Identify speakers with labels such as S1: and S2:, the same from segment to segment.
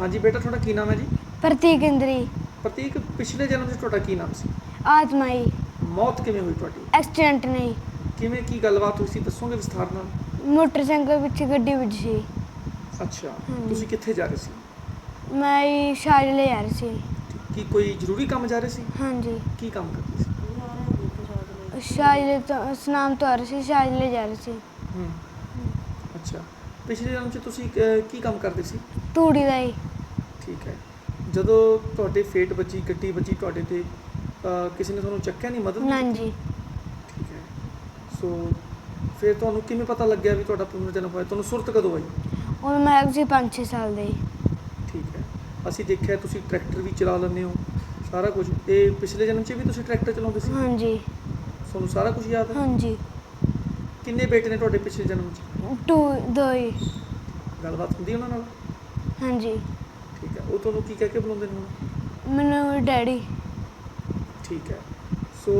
S1: ਹਾਂਜੀ ਬੇਟਾ ਤੁਹਾਡਾ ਕੀ ਨਾਮ ਹੈ ਜੀ?
S2: ਪ੍ਰਤੀਕ ਇੰਦਰੀ।
S1: ਪ੍ਰਤੀਕ ਪਿਛਲੇ ਜਨਮ 'ਚ ਤੁਹਾਡਾ ਕੀ ਨਾਮ ਸੀ?
S2: ਆਤਮਾਈ
S1: ਮੌਤ ਕਿਵੇਂ ਹੋਈ ਤੁਹਾਡੀ?
S2: ਐਕਸੀਡੈਂਟ ਨਹੀਂ
S1: ਕਿਵੇਂ ਕੀ ਗੱਲਬਾਤ ਹੋਈ ਸੀ ਦੱਸੋਗੇ ਵਿਸਥਾਰ ਨਾਲ?
S2: ਮੋਟਰਸਾਈਕਲ ਵਿੱਚ ਗੱਡੀ ਵਿੱਚ ਸੀ।
S1: ਅੱਛਾ
S2: ਹਾਂਜੀ।
S1: ਤੁਸੀਂ ਕਿੱਥੇ ਜਾ ਰਹੇ ਸੀ?
S2: ਮੈਂ ਹੀ ਸ਼ਾਇਦ ਲੈ ਜਾ ਰਹੀ ਸੀ।
S1: ਕੀ ਕੋਈ ਜ਼ਰੂਰੀ ਕੰਮ ਜਾ ਰਹੇ ਸੀ?
S2: ਹਾਂਜੀ।
S1: ਕੀ ਕੰਮ ਕਰਦੇ ਸੀ?
S2: ਸ਼ਾਇਦ ਤੋਂ ਸਨਾਮ ਤੋਂ ਆ ਰਹੀ ਸੀ ਸ਼ਾਇਦ ਲੈ ਜਾ ਰਹੀ ਸੀ।
S1: ਹੂੰ। ਅੱਛਾ। ਪਿਛਲੇ ਜਨਮ 'ਚ ਤੁਸੀਂ ਅਹ, ਕੀ ਕੰਮ ਕਰਦੇ ਸੀ?
S2: ਤੂੜੀ ਦਾ ਹੀ।
S1: ਠੀਕ ਹੈ। ਜਦੋਂ ਤੁਹਾਡੇ ਫੇਟ ਵੱਜੀ ਗੱਡੀ ਵੱਜੀ ਤੁਹਾਡੇ ਤੇ ਅਹ, ਕਿਸੇ ਨੇ ਤੁਹਾਨੂੰ ਚੱਕਿਆ ਨਹੀਂ ਮਦਦ ਨਹੀਂ
S2: ਨਾਂਜੀ
S1: ਠੀਕ ਹੈ। ਸੋ ਫਿਰ ਤੁਹਾਨੂੰ ਕਿਵੇਂ ਪਤਾ ਲੱਗਿਆ ਵੀ ਤੁਹਾਡਾ ਪੁਨਰ ਜਨਮ ਹੋਇਆ? ਤੁਹਾਨੂੰ ਸੁਰਤ ਕਦੋਂ ਆਈ?
S2: ਉਹ ਮੈਂ ਸੀ 5-6 ਸਾਲ ਦੇ।
S1: ਠੀਕ ਹੈ। ਅਸੀਂ ਦੇਖਿਆ ਤੁਸੀਂ ਟਰੈਕਟਰ ਵੀ ਚਲਾ ਲੈਂਦੇ ਹੋ ਸਾਰਾ ਕੁਝ। ਇਹ ਪਿਛਲੇ ਜਨਮ 'ਚ ਵੀ ਤੁਸੀਂ ਟਰੈਕਟਰ ਚਲਾਉਂਦੇ ਸੀ?
S2: ਹਾਂਜੀ।
S1: ਤੁਹਾਨੂੰ ਸਾਰਾ ਕੁਝ ਯਾਦ ਹੈ?
S2: ਹਾਂਜੀ।
S1: ਕਿੰਨੇ ਬੇਟੇ ਨੇ ਤੁਹਾਡੇ ਪਿਛਲੇ ਜਨਮ 'ਚ?
S2: ਟੂ ਦੋ ਹੀ।
S1: ਗੱਲਬਾਤ ਹੁੰਦੀ ਉਹਨਾਂ ਨਾਲ?
S2: ਹਾਂਜੀ।
S1: ਠੀਕ ਹੈ ਉਹ ਤੁਹਾਨੂੰ ਕੀ ਕਹਿ ਕੇ ਬੁਲਾਉਂਦੇ ਨੇ ਹੁਣ?
S2: ਮੈਨੂੰ ਡੈਡੀ।
S1: ਠੀਕ ਹੈ ਸੋ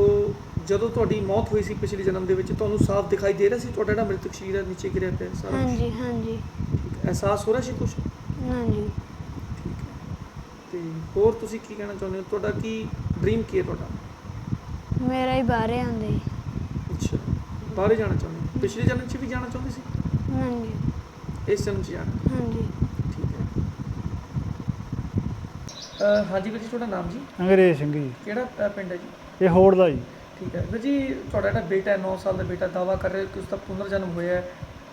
S1: ਜਦੋਂ ਤੁਹਾਡੀ ਮੌਤ ਹੋਈ ਸੀ ਪਿਛਲੇ ਜਨਮ ਦੇ ਵਿੱਚ ਤੁਹਾਨੂੰ ਸਾਫ਼ ਦਿਖਾਈ ਦੇ ਰਿਹਾ ਸੀ ਤੁਹਾਡਾ ਜਿਹੜਾ ਮ੍ਰਿਤਕ ਸਰੀਰ ਹੈ ਨੀਚੇ ਗਿਰਿਆ ਪਿਆ ਸਾਰਾ ਕੁਛ?
S2: ਹਾਂਜੀ ਹਾਂਜੀ।
S1: ਠੀਕ ਹੈ। ਅਹਿਸਾਸ ਹੋ ਰਿਹਾ ਸੀ ਕੁਝ
S2: ਹਾਂਜੀ।
S1: ਠੀਕ ਹੈ ਤੇ ਹੋਰ ਤੁਸੀਂ ਕੀ ਕਹਿਣਾ ਚਾਹੁੰਦੇ ਹੋ? ਤੁਹਾਡਾ ਕੀ ਡ੍ਰੀਮ ਕੀ ਹੈ ਤੁਹਾਡਾ?
S2: ਮੇਰਾ ਹੀ ਬਾਹਰੇ
S1: ਅੱਛਾ ਬਾਹਰ ਜਾਣਾ ਚਾਹੁੰਦੇ ਹੋ? ਪਿਛਲੇ ਜਨਮ 'ਚ ਵੀ ਜਾਣਾ ਚਾਹੁੰਦੇ ਸੀ?
S2: ਹਾਂਜੀ।
S1: ਇਸ ਜਨਮ 'ਚ ਜਾਣਾ?
S2: ਹਾਂਜੀ।
S1: ਠੀਕ ਹੈ। ਅਹ ਹਾਂਜੀ ਵੀਰ ਜੀ ਤੁਹਾਡਾ ਨਾਮ ਜੀ?
S3: ਅੰਗਰੇਜ਼ ਸਿੰਘ ਜੀ।
S1: ਕਿਹੜਾ ਅਹ, ਪਿੰਡ ਹੈ ਜੀ?
S3: ਇਹ ਹੋੜ ਦਾ ਜੀ।
S1: ਠੀਕ ਹੈ। ਵੀਰ ਜੀ ਤੁਹਾਡਾ ਜਿਹੜਾ ਬੇਟਾ ਹੈ 9 ਸਾਲ ਦਾ ਬੇਟਾ ਦਾਵਾ ਕਰ ਰਿਹਾ ਕਿ ਉਸ ਦਾ ਪੁਨਰ ਜਨਮ ਹੋਇਆ ਹੈ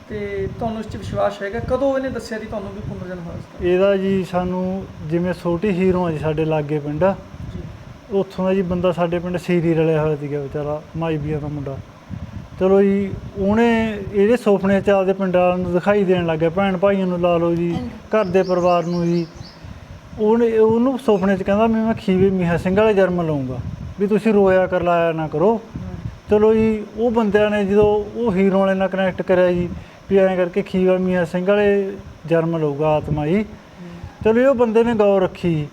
S1: ਤੇ ਤੁਹਾਨੂੰ ਇਸ 'ਚ ਵਿਸ਼ਵਾਸ ਹੈਗਾ? ਕਦੋਂ ਇਹਨੇ ਦੱਸਿਆ ਜੀ ਤੁਹਾਨੂੰ ਵੀ ਪੁਨਰ ਜਨਮ ਹੋਇਆ ਉਸਦਾ?
S3: ਇਹਦਾ ਜੀ ਸਾਨੂੰ ਜਿਵੇਂ ਛੋਟੀ ਹੀਰੋ ਆ ਜੀ ਸਾਡੇ ਲਾਗੇ ਪਿੰਡ
S1: ਜੀ।
S3: ਉੱਥੋਂ ਦਾ ਜੀ ਬੰਦਾ ਸਾਡੇ ਪਿੰਡ ਸੀਰੀ ਰਲਿਆ ਹੋਇਆ ਸੀਗਾ ਵਿਚਾਰਾ ਮਾਈਬੀਆ ਦਾ ਮੁੰਡਾ। ਚਲੋ ਜੀ ਉਹਨੇ ਇਹਦੇ ਸੁਪਨੇ ਚ ਆਪਦੇ ਪਿੰਡਾਂ ਨੂੰ ਦਿਖਾਈ ਦੇਣ ਲੱਗ ਗਿਆ ਭੈਣ ਭਾਈਆਂ ਨੂੰ ਲਾ ਲਓ ਜੀ ਘਰ ਦੇ ਪਰਿਵਾਰ ਨੂੰ ਜੀ। ਉਹਨੇ ਉਹਨੂੰ ਸੁਪਨੇ ਚ ਕਹਿੰਦਾ ਵੀ ਮੈਂ ਖੀਵੇ ਮੀਹਾ ਸਿੰਘ ਵਾਲੇ ਜਨਮ ਲਊਂਗਾ ਵੀ ਤੁਸੀਂ ਰੋਇਆ ਕਰ ਲਾਇਆ ਨਾ ਕਰੋ। ਚਲੋ ਜੀ ਉਹ ਬੰਦਿਆਂ ਨੇ ਜਦੋਂ ਉਹ ਹੀਰੋ ਵਾਲੇ ਨਾਲ ਕਨੈਕਟ ਕਰਿਆ ਜੀ ਵੀ ਐਂ ਕਰਕੇ ਖੀਵਾ ਮੀਆਂ ਸਿੰਘ ਵਾਲੇ ਜਨਮ ਲਊਗਾ ਆਤਮਾ ਜੀ। ਚਲੋ ਜੀ, ਉਹ ਬੰਦੇ ਨੇ ਗੌਰ ਰੱਖੀ। ਜੀ।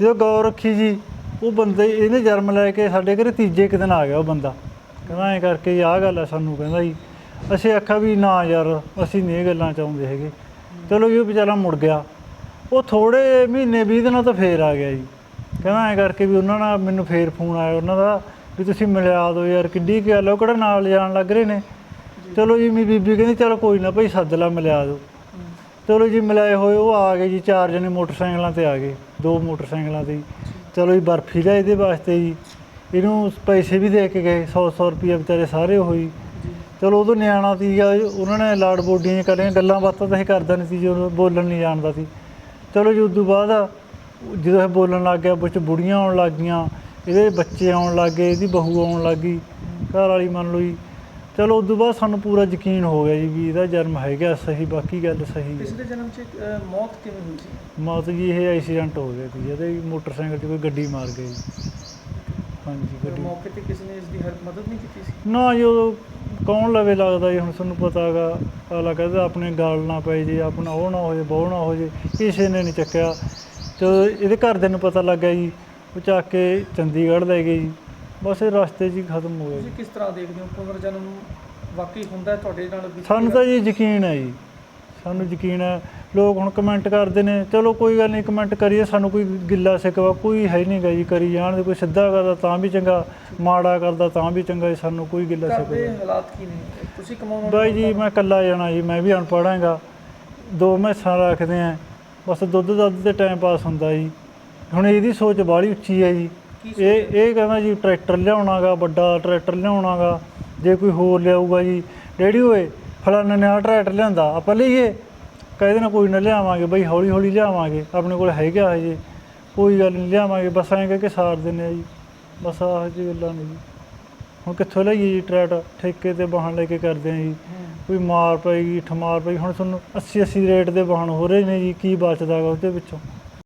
S3: ਜਦੋਂ ਗੌਰ ਰੱਖੀ ਜੀ ਉਹ ਬੰਦੇ ਇਹਨੇ ਜਨਮ ਲੈ ਕੇ ਸਾਡੇ ਘਰੇ ਤੀਜੇ ਇੱਕ ਦਿਨ ਆ ਗਿਆ ਉਹ ਬੰਦਾ। ਕਹਿੰਦਾ ਐਂ ਕਰਕੇ ਜੀ ਆਹ ਗੱਲ ਆ ਸਾਨੂੰ ਕਹਿੰਦਾ ਜੀ। ਅਸੀਂ ਆਖਿਆ ਵੀ ਨਾ ਯਾਰ ਅਸੀਂ ਨਹੀਂ ਇਹ ਗੱਲਾਂ ਚਾਹੁੰਦੇ ਹੈਗੇ। ਚਲੋ ਜੀ ਉਹ ਵਿਚਾਰਾ ਮੁੜ ਗਿਆ। ਉਹ ਥੋੜੇ ਮਹੀਨੇ 20 ਦਿਨਾਂ ਤੋਂ ਫੇਰ ਆ ਗਿਆ ਜੀ। ਕਹਿੰਦਾ ਐਂ ਕਰਕੇ ਵੀ ਉਹਨਾਂ ਨਾਲ ਮੈਨੂੰ ਫੇਰ ਫੋਨ ਆਇਆ ਉਹਨਾਂ ਦਾ ਵੀ ਤੁਸੀਂ ਮਿਲਿਆ ਦਿਓ ਯਾਰ ਕਿੱਡੀ ਕੁ ਗੱਲ ਆ, ਉਹ ਕਿਹੜਾ ਨਾਲ ਜਾਣ ਲੱਗ ਰਹੇ ਨੇ। ਚਲੋ ਜੀ ਮੇਰੀ ਬੀਬੀ ਕਹਿੰਦੀ ਚਲੋ ਕੋਈ ਨਾ ਭਾਈ ਸੱਦ ਲਾ ਮਿਲਿਆ ਦਿਓ ਚਲੋ ਜੀ ਮਿਲਾਏ ਹੋਏ ਉਹ ਆ ਗਏ ਜੀ ਚਾਰ ਜਣੇ ਮੋਟਰਸਾਈਕਲਾਂ ਤੇ ਆ ਗਏ ਦੋ ਮੋਟਰਸਾਈਕਲਾਂ ਤੇ ਜੀ। ਚਲੋ ਜੀ ਬਰਫੀ ਦਾ ਇਹਦੇ ਵਾਸਤੇ ਜੀ। ਇਹਨੂੰ ਪੈਸੇ ਵੀ ਦੇ ਕੇ ਗਏ 100 100 ਰੁਪਏ ਵਿਚਾਰੇ ਸਾਰੇ ਹੋਈ ਚਲੋ ਉਦੋਂ ਨਿਆਣਾ ਸੀਗਾ ਉਹਨਾਂ ਨੇ ਲਾੜ ਬੋਡੀਆਂ ਕਰੀਆਂ ਗੱਲਾਂ ਬਾਤਾਂ ਤਾਂ ਇਹ ਕਰਦਾ ਨਹੀਂ ਸੀ ਜਦੋਂ ਬੋਲਣ ਨਹੀਂ ਜਾਣਦਾ ਸੀ। ਚਲੋ ਜੀ ਉਦੋਂ ਬਾਅਦ ਜਦੋਂ ਇਹ ਬੋਲਣ ਲੱਗ ਗਿਆ ਵਿੱਚ ਬੁੜੀਆਂ ਆਉਣ ਲੱਗ ਗਈਆਂ ਇਹਦੇ ਬੱਚੇ ਆਉਣ ਲੱਗ ਗਏ ਇਹਦੀ ਬਹੂ ਆਉਣ ਲੱਗ ਗਈ ਘਰ ਵਾਲੀ ਮੰਨ ਲਓ ਜੀ। ਚਲੋ ਉਦੋਂ ਬਾਅਦ ਸਾਨੂੰ ਪੂਰਾ ਯਕੀਨ ਹੋ ਗਿਆ ਜੀ ਵੀ ਇਹਦਾ ਜਨਮ ਹੈਗਾ ਸਹੀ ਬਾਕੀ ਗੱਲ ਸਹੀ ਹੈ।
S1: ਪਿਛਲੇ ਜਨਮ 'ਚ ਮੌਤ ਕਿਵੇਂ ਹੋਈ ਸੀ?
S3: ਮੌਤ ਜੀ ਇਹ ਐਕਸੀਡੈਂਟ ਹੋ ਗਿਆ ਸੀ ਇਹਦੇ ਮੋਟਰਸਾਈਕਲ 'ਚ ਕੋਈ ਗੱਡੀ ਮਾਰ ਗਈ। ਹਾਂਜੀ ਗੱਡੀ।
S1: ਮੌਕੇ ਤੇ ਕਿਸੇ ਨੇ ਇਸ ਦੀ ਹੈਲਪ ਮਦਦ ਨਹੀਂ ਕੀਤੀ ਸੀ?
S3: ਨਾ ਜੋ ਕੌਣ ਲਵੇ ਲੱਗਦਾ ਜੀ ਹੁਣ ਤੁਹਾਨੂੰ ਪਤਾ ਹੈਗਾ ਅਗਲਾ ਕਹਿੰਦਾ ਆਪਣੇ ਗਾਲ ਨਾ ਪਏ ਜੀ ਆਪਣਾ ਉਹ ਨਾ ਹੋ ਜੇ ਬਹੁ ਨਾ ਹੋ ਜੇ ਕਿਸੇ ਨੇ ਨਹੀਂ ਚੱਕਿਆ। ਜਦੋਂ ਇਹਦੇ ਘਰਦਿਆਂ ਨੂੰ ਪਤਾ ਲੱਗਾ ਜੀ ਉਹ ਚੱਕ ਕੇ ਚੰਡੀਗੜ੍ਹ ਲੈ ਗਏ ਜੀ। ਬਸ ਇਹ ਰਸਤੇ 'ਚ ਹੀ ਖਤਮ ਹੋ ਗਿਆ
S1: ਤੁਸੀਂ ਕਿਸ ਤਰ੍ਹਾਂ ਦੇਖਦੇ ਹੋ? ਪੁਨਰ ਜਨਮ ਵਾਕਈ ਹੁੰਦਾ ਹੈ ਤੁਹਾਡੇ ਨਾਲ ਵੀ?
S3: ਸਾਨੂੰ ਤਾਂ ਜੀ ਯਕੀਨ ਹੈ ਜੀ। ਸਾਨੂੰ ਯਕੀਨ ਹੈ ਲੋਕ ਹੁਣ ਕਮੈਂਟ ਕਰਦੇ ਨੇ ਚਲੋ ਕੋਈ ਗੱਲ ਨਹੀਂ ਕਮੈਂਟ ਕਰੀਏ ਸਾਨੂੰ ਕੋਈ ਗਿੱਲਾ ਸਿਕਵਾ ਕੋਈ ਹੈ ਨਹੀਂ ਗਾ ਜੀ ਕਰੀ ਜਾਣ ਦੇ ਕੋਈ ਸਿੱਧਾ ਕਰਦਾ ਤਾਂ ਵੀ ਚੰਗਾ ਮਾੜਾ ਕਰਦਾ ਤਾਂ ਵੀ ਚੰਗਾ ਜੀ ਸਾਨੂੰ ਕੋਈ ਗਿੱਲਾ ਸਿਕਵਾ
S1: ਹਾਲਾਤ ਕੀ ਨੇ? ਤੁਸੀਂ ਕਮਾਉਣ
S3: ਬਾਈ ਜੀ ਮੈਂ ਇਕੱਲਾ ਜਾਣਾ ਜੀ ਮੈਂ ਵੀ ਅਨਪੜ੍ਹ ਹੈਗਾ। ਦੋ ਮੈਸਾਂ ਰੱਖਦੇ ਆ ਬਸ ਦੁੱਧ ਦੱਧ ਤੇ ਟਾਈਮ ਪਾਸ ਹੁੰਦਾ ਜੀ। ਹੁਣ ਇਹਦੀ ਸੋਚ ਬਾਹਲੀ ਉੱਚੀ ਹੈ ਜੀ। ਇਹ ਇਹ ਕਹਿੰਦਾ ਜੀ ਟਰੈਕਟਰ ਲਿਆਉਣਾਗਾ ਵੱਡਾ ਟਰੈਕਟਰ ਲਿਆਉਣਾਗਾ ਜੇ ਕੋਈ ਹੋਰ ਲਿਆਊਗਾ ਜੀ ਡੈਡੀ ਓਏ ਫਲਾਣੇ ਨੇ ਟਰੈਕਟਰ ਲਿਆਂਦਾ ਆਪਾਂ ਲਈਏ। ਕਹਿੰਦੇ ਨਾ ਕੋਈ ਨਾ ਲਿਆਵਾਂਗੇ ਬਈ ਹੌਲੀ ਹੌਲੀ ਲਿਆਵਾਂਗੇ। ਆਪਣੇ ਕੋਲ ਹੈਗਾ ਹਜੇ ਕੋਈ ਗੱਲ ਨਹੀਂ ਲਿਆਵਾਂਗੇ। ਬਸ ਐਂ ਕਹਿ ਕੇ ਸਾਰ ਦਿੰਦੇ ਆ ਜੀ। ਬਸ ਆਹ ਜੀ ਗੱਲਾਂ ਨੇ ਜੀ। ਹੁਣ ਕਿੱਥੋਂ ਲਈਏ ਜੀ ਟਰੈਕਟਰ? ਠੇਕੇ ਤੇ ਵਾਹਨ ਲੈ ਕੇ ਕਰਦੇ ਆ ਜੀ। ਕੋਈ ਮਾਰ ਪਏਗੀ ਠਮਾਰ ਪਈ ਹੁਣ ਤੁਹਾਨੂੰ 80 80 ਰੇਟ ਦੇ ਵਾਹਨ ਹੋ ਰਹੇ ਨੇ ਜੀ। ਕੀ ਬਚਦਾਗਾ ਉਹਦੇ ਵਿੱਚੋਂ?